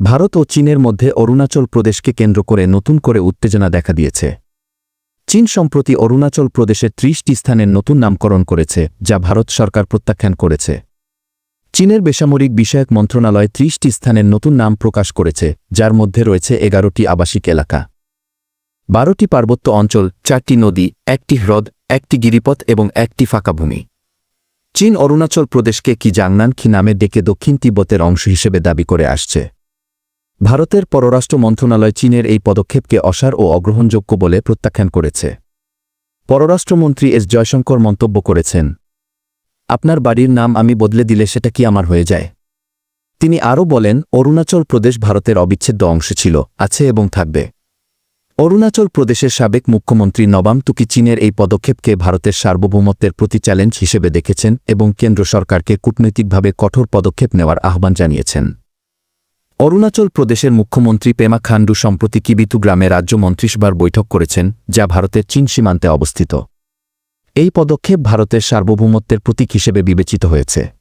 ভারত ও চীনের মধ্যে অরুণাচল প্রদেশকে কেন্দ্র করে নতুন করে উত্তেজনা দেখা দিয়েছে। চীন সম্প্রতি অরুণাচল প্রদেশের ত্রিশটি স্থানের নতুন নামকরণ করেছে, যা ভারত সরকার প্রত্যাখ্যান করেছে। চীনের বেসামরিক বিষয়ক মন্ত্রণালয় ত্রিশটি স্থানের নতুন নাম প্রকাশ করেছে, যার মধ্যে রয়েছে এগারোটি আবাসিক এলাকা। বারোটি পার্বত্য অঞ্চল, চারটি নদী, একটি হ্রদ, একটি গিরিপথ এবং একটি ফাঁকা ভূমি। চীন অরুণাচল প্রদেশকে কি জাংনান কি নামে ডেকে দক্ষিণ তিব্বতের অংশ হিসেবে দাবি করে আসছে। ভারতের পররাষ্ট্র মন্ত্রণালয় চীনের এই পদক্ষেপকে অসার ও অগ্রহণযোগ্য বলে প্রত্যাখ্যান করেছে। পররাষ্ট্রমন্ত্রী এস জয়শঙ্কর মন্তব্য করেছেন, আপনার বাড়ির নাম আমি বদলে দিলে সেটা কি আমার হয়ে যায়? তিনি আরও বলেন, অরুণাচল প্রদেশ ভারতের অবিচ্ছেদ্য অংশ ছিল, আছে এবং থাকবে। অরুণাচল প্রদেশের সাবেক মুখ্যমন্ত্রী নবাম তুকি চীনের এই পদক্ষেপকে ভারতের সার্বভৌমত্বের প্রতি চ্যালেঞ্জ হিসেবে দেখেছেন এবং কেন্দ্র সরকারকে কূটনৈতিকভাবে কঠোর পদক্ষেপ নেওয়ার আহ্বান জানিয়েছেন। অরুণাচল প্রদেশের মুখ্যমন্ত্রী পেমা খান্ডু সম্প্রতি কিবিতু গ্রামে রাজ্য মন্ত্রিসভার বৈঠক করেছেন, যা ভারতের চীন সীমান্তে অবস্থিত। এই পদক্ষেপ ভারতের সার্বভৌমত্বের প্রতীক হিসেবে বিবেচিত হয়েছে।